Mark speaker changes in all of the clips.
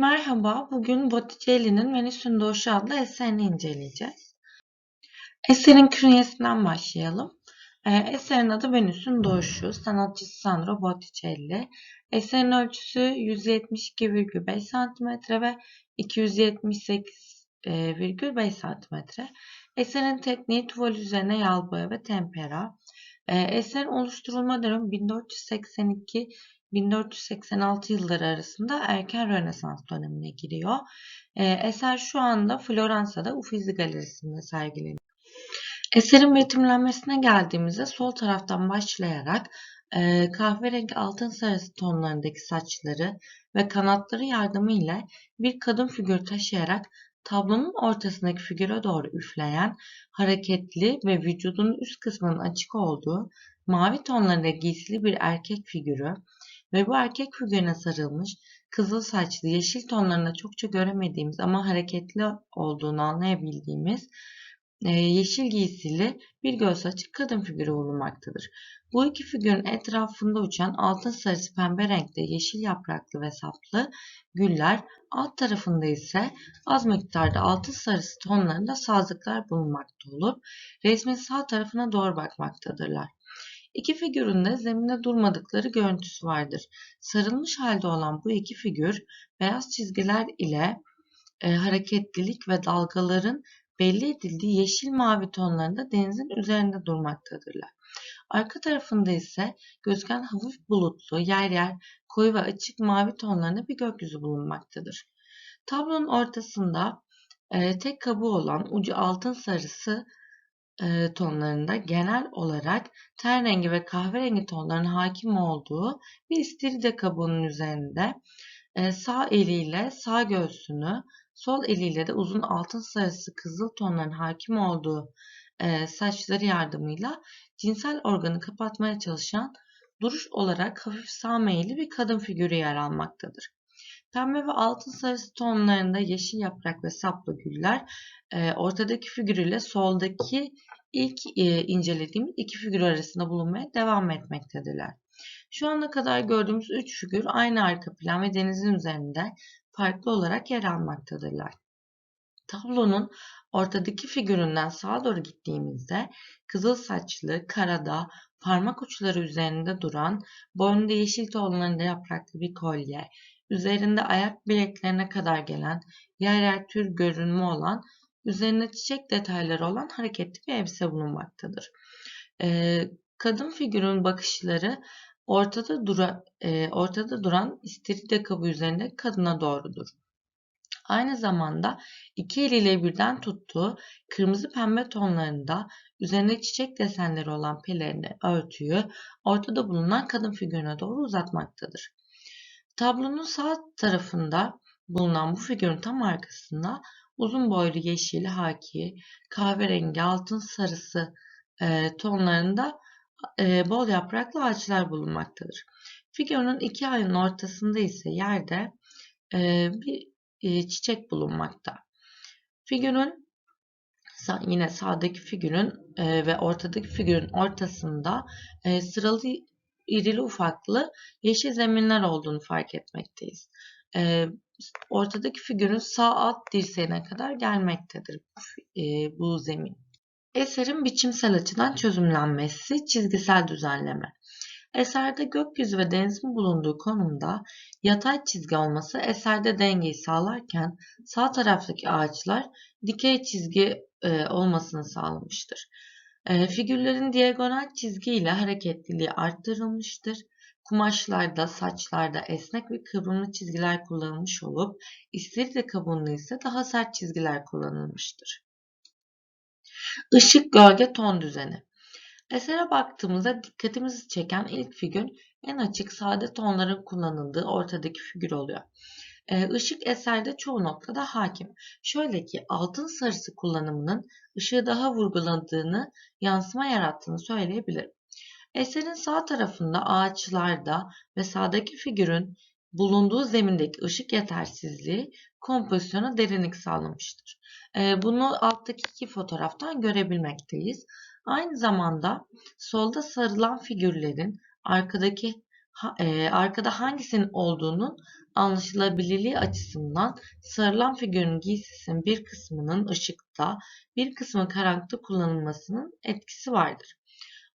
Speaker 1: Merhaba, bugün Botticelli'nin Venüs'ün Doğuşu adlı eserini inceleyeceğiz. Eserin künyesinden başlayalım. Ee, eserin adı Venüs'ün Doğuşu, sanatçısı Sandro Botticelli. Eserin ölçüsü 172,5 cm ve 278,5 cm. Eserin tekniği tuval üzerine yağ boya ve tempera. Ee, eserin oluşturulma dönemi 1482 1486 yılları arasında erken Rönesans dönemine giriyor. E, eser şu anda Floransa'da Uffizi Galerisi'nde sergileniyor. Eserin betimlenmesine geldiğimizde sol taraftan başlayarak e, kahverengi altın sarısı tonlarındaki saçları ve kanatları yardımıyla bir kadın figürü taşıyarak tablonun ortasındaki figüre doğru üfleyen, hareketli ve vücudunun üst kısmının açık olduğu mavi tonlarında giysili bir erkek figürü, ve bu erkek figürüne sarılmış, kızıl saçlı, yeşil tonlarında çokça göremediğimiz ama hareketli olduğunu anlayabildiğimiz e, yeşil giysili bir göz açık kadın figürü bulunmaktadır. Bu iki figürün etrafında uçan altın sarısı pembe renkte yeşil yapraklı ve saplı güller, alt tarafında ise az miktarda altın sarısı tonlarında sazlıklar bulunmakta olup resmin sağ tarafına doğru bakmaktadırlar. İki figürün de zeminde durmadıkları görüntüsü vardır. Sarılmış halde olan bu iki figür beyaz çizgiler ile e, hareketlilik ve dalgaların belli edildiği yeşil mavi tonlarında denizin üzerinde durmaktadırlar. Arka tarafında ise gözüken hafif bulutlu, yer yer koyu ve açık mavi tonlarında bir gökyüzü bulunmaktadır. Tablonun ortasında e, tek kabuğu olan ucu altın sarısı tonlarında genel olarak ten rengi ve kahverengi tonların hakim olduğu bir istiridye kabuğunun üzerinde e, sağ eliyle sağ göğsünü, sol eliyle de uzun altın sarısı kızıl tonların hakim olduğu e, saçları yardımıyla cinsel organı kapatmaya çalışan duruş olarak hafif sağ meyilli bir kadın figürü yer almaktadır. Pembe ve altın sarısı tonlarında yeşil yaprak ve saplı güller e, ortadaki figür ile soldaki ilk e, incelediğimiz iki figür arasında bulunmaya devam etmektedirler. Şu ana kadar gördüğümüz üç figür aynı arka plan ve denizin üzerinde farklı olarak yer almaktadırlar. Tablonun ortadaki figüründen sağa doğru gittiğimizde kızıl saçlı, karada, parmak uçları üzerinde duran, boynunda yeşil tonlarında yapraklı bir kolye, üzerinde ayak bileklerine kadar gelen, yer yer tür görünümü olan üzerinde çiçek detayları olan hareketli bir elbise bulunmaktadır. E, kadın figürün bakışları ortada, dura, e, ortada duran istiridye kabı üzerinde kadına doğrudur. Aynı zamanda iki eliyle birden tuttuğu kırmızı pembe tonlarında üzerinde çiçek desenleri olan pelerini, örtüyü ortada bulunan kadın figürüne doğru uzatmaktadır. Tablonun sağ tarafında bulunan bu figürün tam arkasında uzun boylu yeşil, haki, kahverengi, altın sarısı e, tonlarında e, bol yapraklı ağaçlar bulunmaktadır. Figürün iki ayının ortasında ise yerde e, bir e, çiçek bulunmakta. Figürün yine sağdaki figürün e, ve ortadaki figürün ortasında e, sıralı irili ufaklı yeşil zeminler olduğunu fark etmekteyiz. E, ortadaki figürün sağ alt dirseğine kadar gelmektedir bu, e, bu zemin. Eserin biçimsel açıdan çözümlenmesi, çizgisel düzenleme. Eserde gökyüzü ve denizin bulunduğu konumda yatay çizgi olması eserde dengeyi sağlarken sağ taraftaki ağaçlar dikey çizgi e, olmasını sağlamıştır. E, figürlerin diagonal çizgi ile hareketliliği arttırılmıştır. Kumaşlarda, saçlarda esnek ve kıvrımlı çizgiler kullanılmış olup istiridye kabuğunda ise daha sert çizgiler kullanılmıştır. Işık, gölge, ton düzeni. Esere baktığımızda dikkatimizi çeken ilk figür en açık sade tonların kullanıldığı ortadaki figür oluyor. Işık eserde çoğu noktada hakim. Şöyle ki altın sarısı kullanımının ışığı daha vurguladığını, yansıma yarattığını söyleyebilirim. Eserin sağ tarafında ağaçlarda ve sağdaki figürün bulunduğu zemindeki ışık yetersizliği kompozisyona derinlik sağlamıştır. Ee, bunu alttaki iki fotoğraftan görebilmekteyiz. Aynı zamanda solda sarılan figürlerin arkadaki e, arkada hangisinin olduğunun anlaşılabilirliği açısından sarılan figürün giysisinin bir kısmının ışıkta, bir kısmı karanlıkta kullanılmasının etkisi vardır.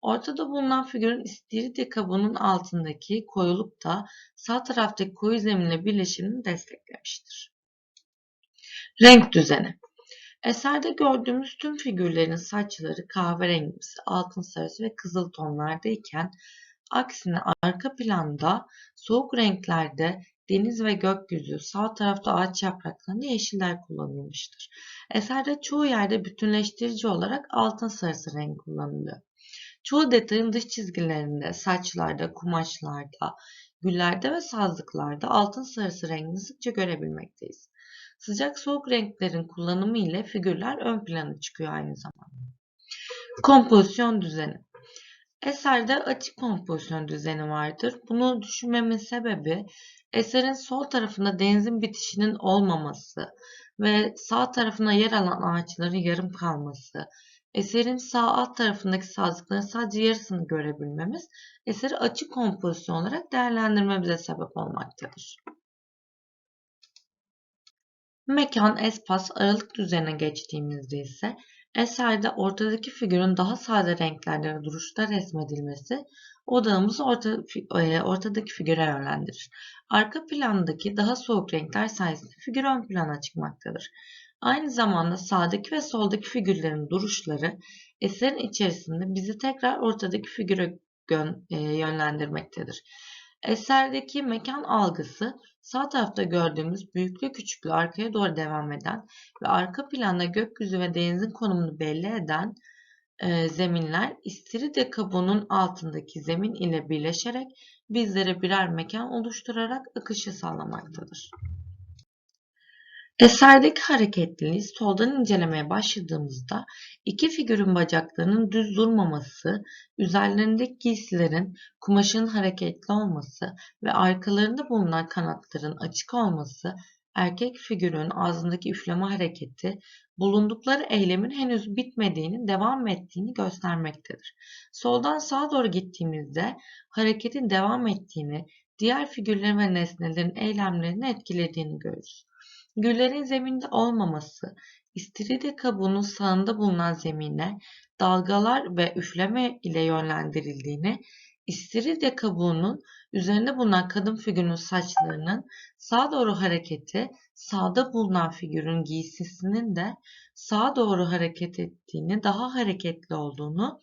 Speaker 1: Ortada bulunan figürün istiridye kabuğunun altındaki koyuluk da sağ taraftaki koyu zeminle birleşimini desteklemiştir. Renk düzeni Eserde gördüğümüz tüm figürlerin saçları kahverengimsi, altın sarısı ve kızıl tonlarda iken aksine arka planda soğuk renklerde deniz ve gökyüzü, sağ tarafta ağaç yapraklarında yeşiller kullanılmıştır. Eserde çoğu yerde bütünleştirici olarak altın sarısı renk kullanılıyor. Çoğu detayın dış çizgilerinde, saçlarda, kumaşlarda, güllerde ve sazlıklarda altın sarısı rengini sıkça görebilmekteyiz. Sıcak soğuk renklerin kullanımı ile figürler ön plana çıkıyor aynı zamanda. Kompozisyon düzeni. Eserde açık kompozisyon düzeni vardır. Bunu düşünmemin sebebi eserin sol tarafında denizin bitişinin olmaması ve sağ tarafına yer alan ağaçların yarım kalması, eserin sağ alt tarafındaki sazlıkların sadece yarısını görebilmemiz eseri açık kompozisyon olarak değerlendirmemize sebep olmaktadır. Mekan, espas, aralık düzenine geçtiğimizde ise eserde ortadaki figürün daha sade renklerde ve duruşta resmedilmesi odağımızı orta, e, ortadaki figüre yönlendirir. Arka plandaki daha soğuk renkler sayesinde figür ön plana çıkmaktadır. Aynı zamanda sağdaki ve soldaki figürlerin duruşları eserin içerisinde bizi tekrar ortadaki figüre e, yönlendirmektedir. Eserdeki mekan algısı sağ tarafta gördüğümüz büyüklü küçüklü arkaya doğru devam eden ve arka planda gökyüzü ve denizin konumunu belli eden e, zeminler istiridye kabuğunun altındaki zemin ile birleşerek bizlere birer mekan oluşturarak akışı sağlamaktadır. Eserdeki hareketliliği soldan incelemeye başladığımızda iki figürün bacaklarının düz durmaması, üzerlerindeki giysilerin kumaşın hareketli olması ve arkalarında bulunan kanatların açık olması, erkek figürün ağzındaki üfleme hareketi, bulundukları eylemin henüz bitmediğini, devam ettiğini göstermektedir. Soldan sağa doğru gittiğimizde hareketin devam ettiğini, diğer figürlerin ve nesnelerin eylemlerini etkilediğini görürüz. Güllerin zeminde olmaması, istiridye kabuğunun sağında bulunan zemine dalgalar ve üfleme ile yönlendirildiğini, istiridye kabuğunun üzerinde bulunan kadın figürünün saçlarının sağa doğru hareketi, sağda bulunan figürün giysisinin de sağa doğru hareket ettiğini, daha hareketli olduğunu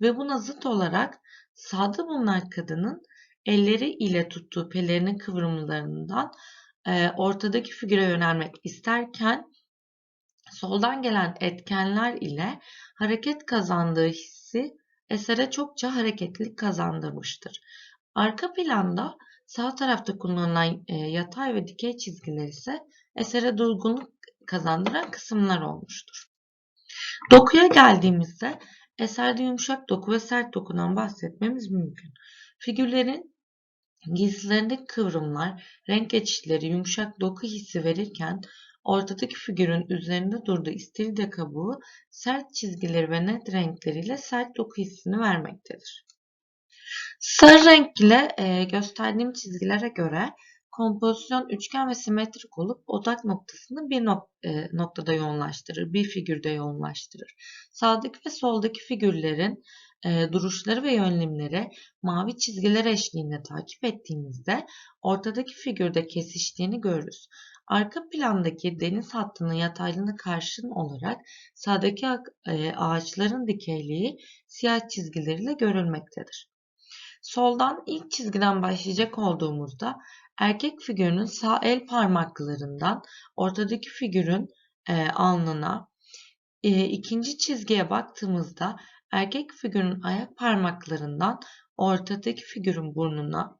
Speaker 1: ve buna zıt olarak sağda bulunan kadının elleri ile tuttuğu pelerinin kıvrımlarından e, ortadaki figüre yönelmek isterken soldan gelen etkenler ile hareket kazandığı hissi esere çokça hareketlilik kazandırmıştır. Arka planda sağ tarafta kullanılan e, yatay ve dikey çizgiler ise esere durgunluk kazandıran kısımlar olmuştur. Dokuya geldiğimizde eserde yumuşak doku ve sert dokudan bahsetmemiz mümkün. Figürlerin Giysilerindeki kıvrımlar, renk geçişleri yumuşak doku hissi verirken ortadaki figürün üzerinde durduğu istiridye kabuğu sert çizgileri ve net renkleriyle sert doku hissini vermektedir. Sarı renk ile e, gösterdiğim çizgilere göre kompozisyon üçgen ve simetrik olup odak noktasını bir nok e, noktada yoğunlaştırır, bir figürde yoğunlaştırır. Sağdaki ve soldaki figürlerin e, duruşları ve yönlemleri mavi çizgiler eşliğinde takip ettiğimizde ortadaki figürde kesiştiğini görürüz. Arka plandaki deniz hattının yataylığına karşın olarak sağdaki e, ağaçların dikeyliği siyah çizgileriyle görülmektedir. Soldan ilk çizgiden başlayacak olduğumuzda erkek figürünün sağ el parmaklarından ortadaki figürün e, alnına, ikinci çizgiye baktığımızda erkek figürün ayak parmaklarından ortadaki figürün burnuna,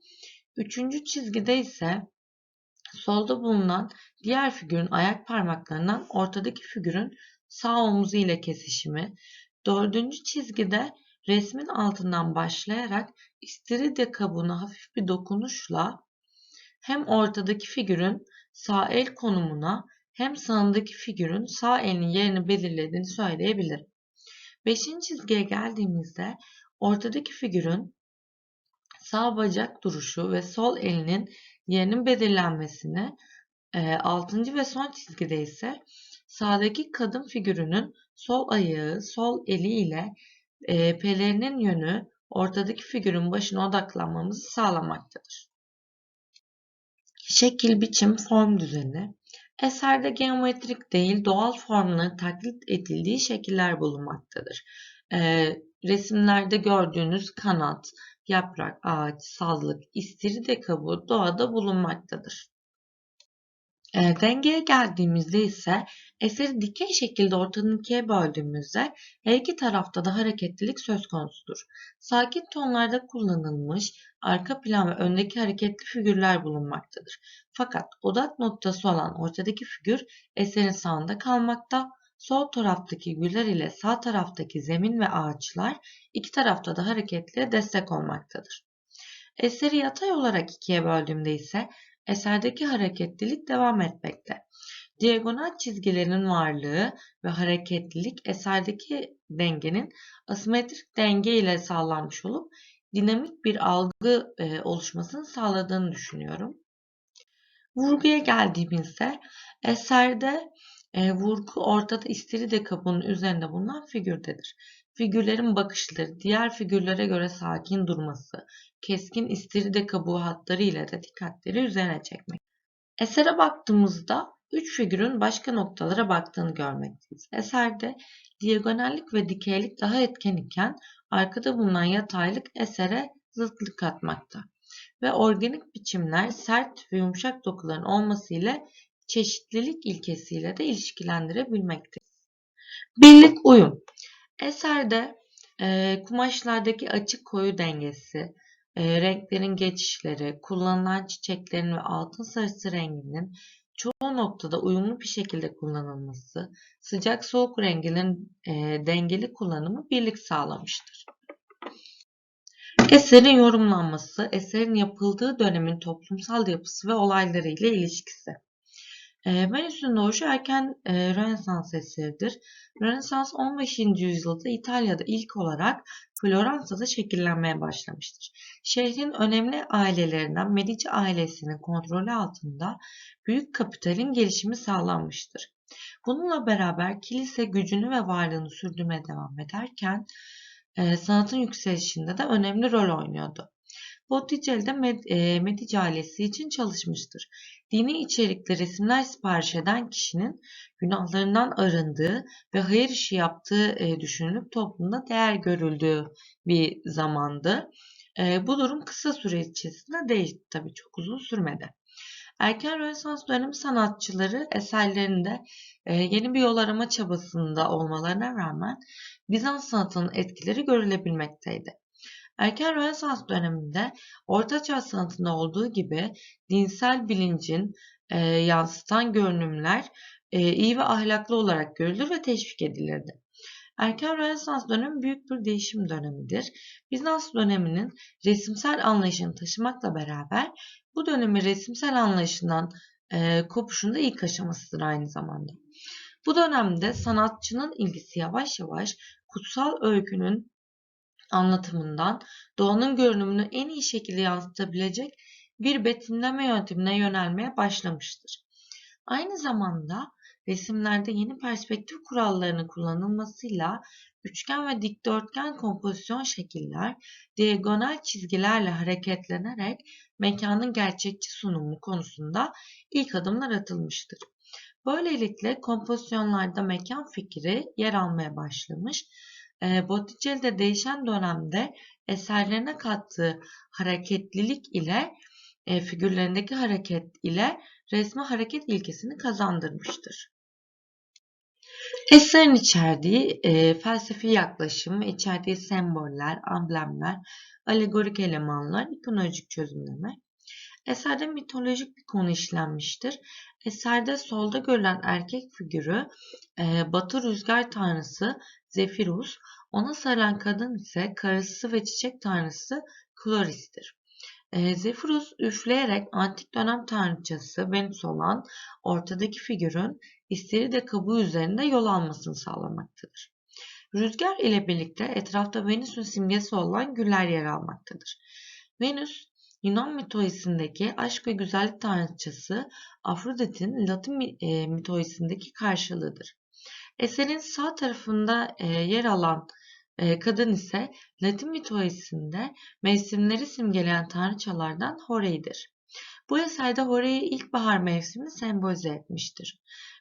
Speaker 1: üçüncü çizgide ise solda bulunan diğer figürün ayak parmaklarından ortadaki figürün sağ omuzu ile kesişimi, dördüncü çizgide resmin altından başlayarak istiridye kabuğuna hafif bir dokunuşla hem ortadaki figürün sağ el konumuna hem sağındaki figürün sağ elinin yerini belirlediğini söyleyebilirim. Beşinci çizgiye geldiğimizde ortadaki figürün sağ bacak duruşu ve sol elinin yerinin belirlenmesini, e, 6. ve son çizgide ise sağdaki kadın figürünün sol ayağı, sol eli ile e, pelerinin yönü ortadaki figürün başına odaklanmamızı sağlamaktadır. Şekil, biçim, form düzeni. Eserde geometrik değil doğal formların taklit edildiği şekiller bulunmaktadır. E, resimlerde gördüğünüz kanat, yaprak, ağaç, sazlık, istiridye kabuğu doğada bulunmaktadır. E, dengeye geldiğimizde ise eseri dikey şekilde ortadan ikiye böldüğümüzde her iki tarafta da hareketlilik söz konusudur. Sakin tonlarda kullanılmış arka plan ve öndeki hareketli figürler bulunmaktadır. Fakat odak noktası olan ortadaki figür eserin sağında kalmakta, sol taraftaki güller ile sağ taraftaki zemin ve ağaçlar iki tarafta da hareketliğe destek olmaktadır. Eseri yatay olarak ikiye böldüğümde ise eserdeki hareketlilik devam etmekte. Diagonal çizgilerin varlığı ve hareketlilik eserdeki dengenin asimetrik denge ile sağlanmış olup dinamik bir algı e, oluşmasını sağladığını düşünüyorum. Vurguya geldiğimizde eserde e, vurgu ortada istiridye kabuğunun üzerinde bulunan figürdedir. Figürlerin bakışları diğer figürlere göre sakin durması, keskin istiridye kabuğu hatları ile de dikkatleri üzerine çekmek. Esere baktığımızda üç figürün başka noktalara baktığını görmekteyiz. Eserde diagonallik ve dikeylik daha etken iken arkada bulunan yataylık esere zıtlık katmakta. Ve organik biçimler sert ve yumuşak dokuların olması ile çeşitlilik ilkesiyle de ilişkilendirebilmekteyiz. Birlik uyum. Eserde e, kumaşlardaki açık koyu dengesi, e, renklerin geçişleri, kullanılan çiçeklerin ve altın sarısı renginin çoğu noktada uyumlu bir şekilde kullanılması, sıcak soğuk renginin e, dengeli kullanımı birlik sağlamıştır. Eserin yorumlanması, eserin yapıldığı dönemin toplumsal yapısı ve olayları ile ilişkisi. E, Venüs'ün doğuşu erken e, Rönesans eseridir. Rönesans 15. yüzyılda İtalya'da ilk olarak Floransa'da şekillenmeye başlamıştır. Şehrin önemli ailelerinden Medici ailesinin kontrolü altında büyük kapitalin gelişimi sağlanmıştır. Bununla beraber kilise gücünü ve varlığını sürdürmeye devam ederken e, sanatın yükselişinde de önemli rol oynuyordu. Botticelli de Med e, Medici ailesi için çalışmıştır. Dini içerikli resimler sipariş eden kişinin günahlarından arındığı ve hayır işi yaptığı e, düşünülüp toplumda değer görüldüğü bir zamandı. E, bu durum kısa süre içerisinde değişti tabii çok uzun sürmedi. Erken Rönesans dönemi sanatçıları eserlerinde e, yeni bir yol arama çabasında olmalarına rağmen Bizans sanatının etkileri görülebilmekteydi. Erken Rönesans döneminde Ortaçağ sanatında olduğu gibi dinsel bilincin e, yansıtan görünümler e, iyi ve ahlaklı olarak görülür ve teşvik edilirdi. Erken Rönesans dönemi büyük bir değişim dönemidir. Bizans döneminin resimsel anlayışını taşımakla beraber bu dönemi resimsel anlayışından e, kopuşun da ilk aşamasıdır aynı zamanda. Bu dönemde sanatçının ilgisi yavaş yavaş kutsal öykünün anlatımından doğanın görünümünü en iyi şekilde yansıtabilecek bir betimleme yöntemine yönelmeye başlamıştır. Aynı zamanda resimlerde yeni perspektif kurallarının kullanılmasıyla üçgen ve dikdörtgen kompozisyon şekiller diagonal çizgilerle hareketlenerek mekanın gerçekçi sunumu konusunda ilk adımlar atılmıştır. Böylelikle kompozisyonlarda mekan fikri yer almaya başlamış e, Botticelli değişen dönemde eserlerine kattığı hareketlilik ile e, figürlerindeki hareket ile resme hareket ilkesini kazandırmıştır. Eserin içerdiği e, felsefi yaklaşım, içerdiği semboller, amblemler, alegorik elemanlar, ikonolojik çözümleme. Eserde mitolojik bir konu işlenmiştir. Eserde solda görülen erkek figürü e, batı rüzgar tanrısı Zephyrus, ona sarılan kadın ise karısı ve çiçek tanrısı Chloris'tir. E, Zephyrus üfleyerek antik dönem tanrıçası Venüs olan ortadaki figürün de kabuğu üzerinde yol almasını sağlamaktadır. Rüzgar ile birlikte etrafta Venüs'ün simgesi olan güller yer almaktadır. Venüs, Yunan mitolojisindeki aşk ve güzellik tanrıçası Afrodit'in Latin e, mitolojisindeki karşılığıdır. Eserin sağ tarafında e, yer alan e, kadın ise Latin mitolojisinde mevsimleri simgeleyen tanrıçalardan Hore'dir. Bu eserde Hore'yi ilkbahar mevsimi sembolize etmiştir.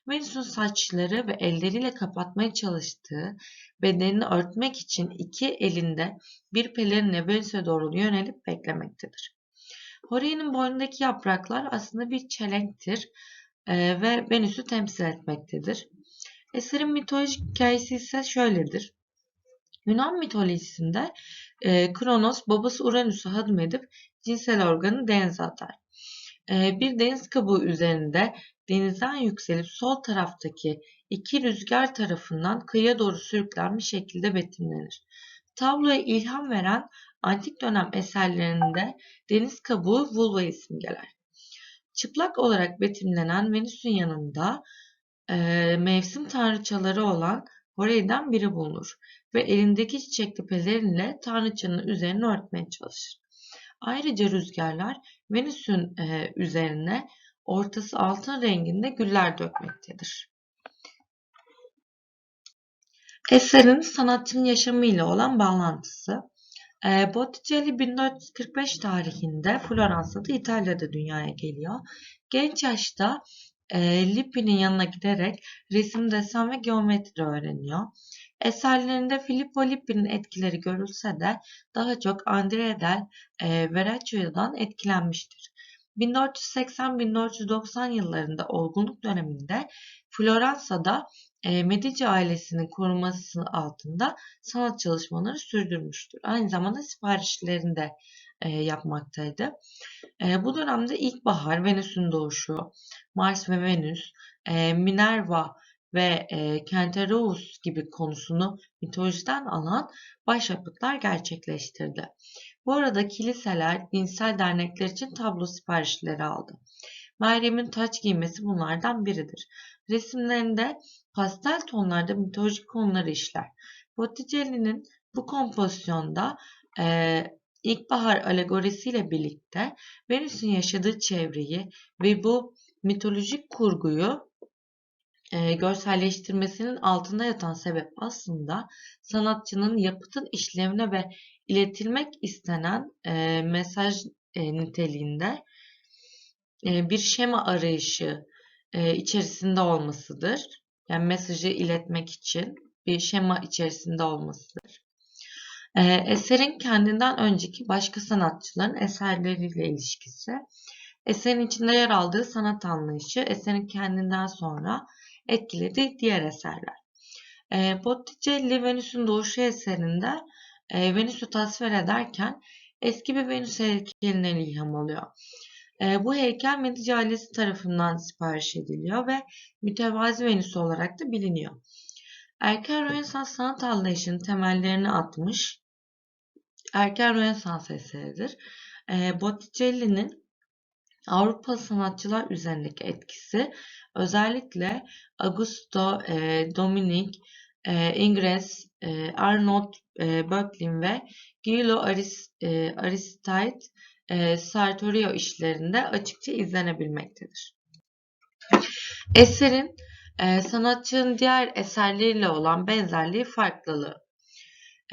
Speaker 1: Venüs'ün saçları ve elleriyle kapatmaya çalıştığı bedenini örtmek için iki elinde bir pelerinle Venüs'e doğru yönelip beklemektedir. Hore'nin boynundaki yapraklar aslında bir çelenktir e, ve Venüs'ü temsil etmektedir. Eserin mitolojik hikayesi ise şöyledir. Yunan mitolojisinde e, Kronos babası Uranüs'ü hadmedip cinsel organı denize atar. E, bir deniz kabuğu üzerinde denizden yükselip sol taraftaki iki rüzgar tarafından kıyıya doğru sürüklenmiş şekilde betimlenir. Tabloya ilham veren antik dönem eserlerinde deniz kabuğu vulva simgeler. Çıplak olarak betimlenen Venüs'ün yanında e, mevsim tanrıçaları olan Horei'den biri bulunur ve elindeki çiçekli pelerinle tanrıçanın üzerini örtmeye çalışır. Ayrıca rüzgarlar Venüs'ün e, üzerine ortası altın renginde güller dökmektedir. Eserin sanatçının yaşamıyla olan bağlantısı Botticelli 1445 tarihinde Floransa'da İtalya'da dünyaya geliyor. Genç yaşta e, Lippi'nin yanına giderek resim, desen ve geometri öğreniyor. Eserlerinde Filippo Lippi'nin etkileri görülse de daha çok Andrea del e, Verrocchio'dan etkilenmiştir. 1480-1490 yıllarında olgunluk döneminde Floransa'da e, Medici ailesinin koruması altında sanat çalışmaları sürdürmüştür. Aynı zamanda siparişlerini de e, yapmaktaydı. E, bu dönemde ilkbahar, Venüs'ün doğuşu, Mars ve Venüs, e, Minerva ve e, Kentereus gibi konusunu mitolojiden alan başyapıtlar gerçekleştirdi. Bu arada kiliseler, dinsel dernekler için tablo siparişleri aldı. Meryem'in taç giymesi bunlardan biridir. Resimlerinde pastel tonlarda mitolojik konuları işler. Botticelli'nin bu kompozisyonda e, ilkbahar alegorisiyle birlikte Venüs'ün yaşadığı çevreyi ve bu mitolojik kurguyu e, görselleştirmesinin altında yatan sebep aslında sanatçının yapıtın işlevine ve iletilmek istenen e, mesaj e, niteliğinde e, bir şema arayışı e, içerisinde olmasıdır. Yani mesajı iletmek için bir şema içerisinde olmasıdır. E, eserin kendinden önceki başka sanatçıların eserleriyle ilişkisi, eserin içinde yer aldığı sanat anlayışı, eserin kendinden sonra etkilediği diğer eserler. E, Botticelli Venüs'ün doğuşu eserinde e, Venüs'ü tasvir ederken eski bir Venüs heykelinden ilham alıyor. E, bu heykel Medici ailesi tarafından sipariş ediliyor ve mütevazi Venüs olarak da biliniyor. Erken Rönesans sanat anlayışının temellerini atmış erken Rönesans eseridir. E, Botticelli'nin Avrupa sanatçılar üzerindeki etkisi özellikle Augusto e, Dominic e, Ingres, e, Arnold e, Böcklin ve Guido Aris, e, Aristide e, Sartorio işlerinde açıkça izlenebilmektedir. Eserin e, sanatçının diğer eserleriyle olan benzerliği farklılığı.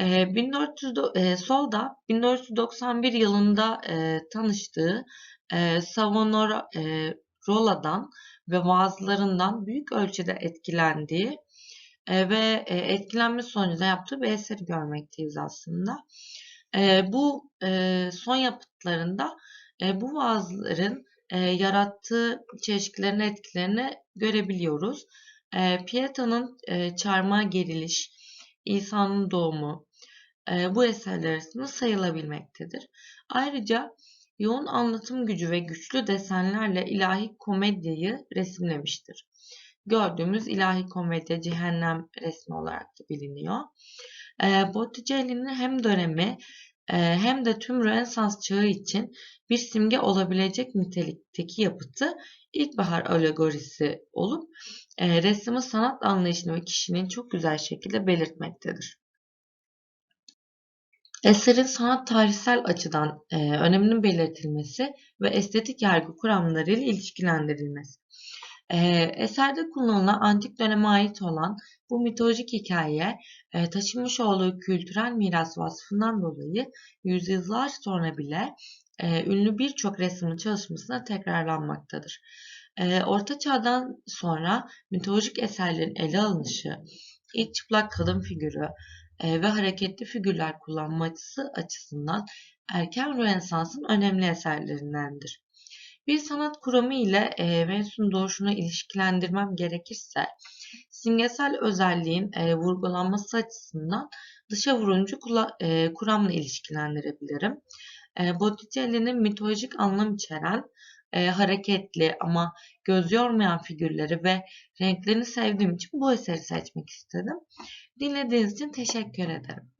Speaker 1: E, 1400 e, Solda 1491 yılında e, tanıştığı e, Savonarola'dan ve vaazlarından büyük ölçüde etkilendiği e, ve e, etkilenme sonucunda yaptığı bir eseri görmekteyiz aslında. E, bu e, son yapıtlarında e, bu vaazların e, yarattığı çeşitlerin etkilerini görebiliyoruz. E, Pieta'nın e, çarmıha geriliş, İsa'nın doğumu e, bu eserler arasında sayılabilmektedir. Ayrıca yoğun anlatım gücü ve güçlü desenlerle ilahi komedyayı resimlemiştir. Gördüğümüz ilahi komedya cehennem resmi olarak da biliniyor. E, Botticelli'nin hem dönemi hem de tüm Rönesans çağı için bir simge olabilecek nitelikteki yapıtı ilkbahar alegorisi olup e, resmi sanat anlayışını ve kişinin çok güzel şekilde belirtmektedir. Eserin sanat tarihsel açıdan e, öneminin belirtilmesi ve estetik yargı kuramlarıyla ilişkilendirilmesi. E, eserde kullanılan antik döneme ait olan bu mitolojik hikaye e, taşımış olduğu kültürel miras vasfından dolayı yüzyıllar sonra bile e, ünlü birçok resmin çalışmasına tekrarlanmaktadır. E, Orta Çağ'dan sonra mitolojik eserlerin ele alınışı, ilk çıplak kadın figürü e, ve hareketli figürler kullanması açısından erken Rönesans'ın önemli eserlerindendir. Bir sanat kuramı ile e, mevzunun doğuşunu ilişkilendirmem gerekirse, simgesel özelliğin e, vurgulanması açısından dışa vuruncu kula, e, kuramla ilişkilendirebilirim. E, Botticelli'nin mitolojik anlam içeren e, hareketli ama göz yormayan figürleri ve renklerini sevdiğim için bu eseri seçmek istedim. Dinlediğiniz için teşekkür ederim.